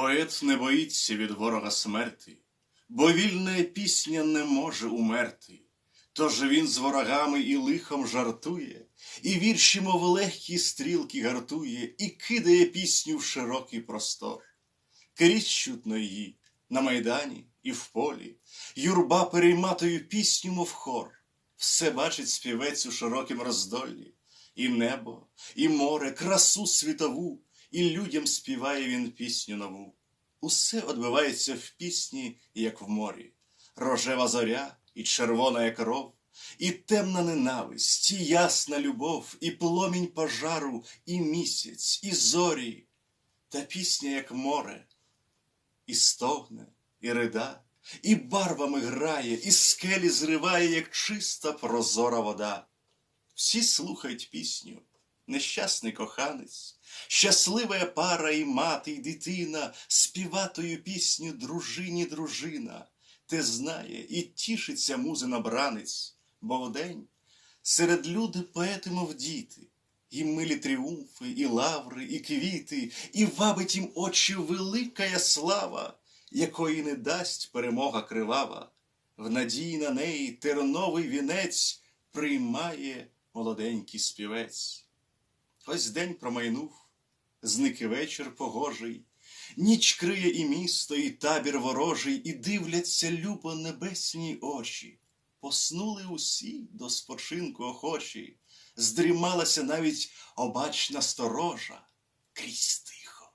Поет не боїться від ворога смерти, бо вільна пісня не може умерти. Тож він з ворогами і лихом жартує, і вірші, мов легкі стрілки гартує, і кидає пісню в широкий простор. Крізь чутно її на майдані і в полі, юрба перейматою пісню, мов хор, все бачить співець у широкім роздолі, і небо, і море, красу світову, і людям співає він пісню нову. Усе одбивається в пісні, як в морі, рожева зоря і червона кров, і темна ненависть, і ясна любов, і пломінь пожару, і місяць, і зорі, та пісня, як море, і стогне, і рида, і барвами грає, і скелі зриває, як чиста прозора вода. Всі слухають пісню, нещасний коханець, щаслива пара і мати, і дитина, співатою пісню дружині дружина, те знає і тішиться музина бранець, бо вдень серед люди поети, мов діти, їм милі тріумфи, і лаври, і квіти, і вабить їм очі великая слава, якої не дасть перемога кривава. В надії на неї терновий вінець приймає молоденький співець. Ось день промайнув, зник і вечір погожий, ніч криє і місто, і табір ворожий, і дивляться любо небесні очі. Поснули усі до спочинку охочі, здрімалася навіть обачна сторожа, крізь тихо,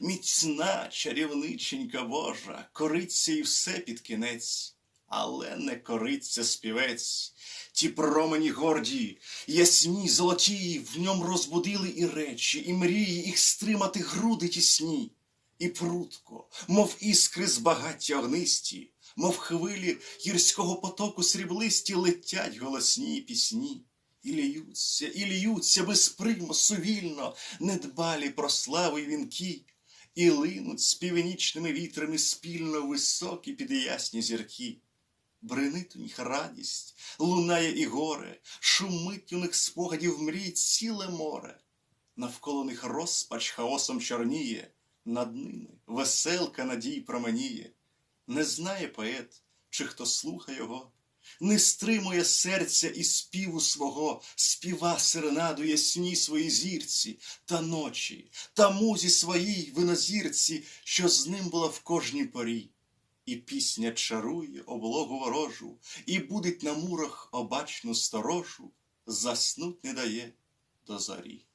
міцна чарівниченька Божа, кориться і все під кінець, але не кориться співець. Ті промені горді, ясні, золоті, в ньому розбудили і речі, і мрії, їх стримати груди тісні, і прутко, мов іскри з багаття огнисті, мов хвилі гірського потоку сріблисті летять голосні пісні. І ліються, і ліються без примусу вільно, недбалі про славу й вінки, і линуть з північними вітрами спільно високі під ясні зірки. Бринить у них радість, лунає і горе, шумить у них спогадів мрій ціле море. Навколо них розпач хаосом чорніє, над ними веселка надій променіє. Не знає поет, чи хто слуха його, не стримує серця і співу свого, співа серенаду ясні свої зірці, та ночі, та музі своїй винозірці, що з ним була в кожній порі. І пісня чарує облогу ворожу, і будить на мурах обачну сторожу, заснуть не дає до зорі.